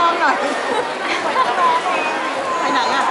ลองหน่อยไปหนังอะ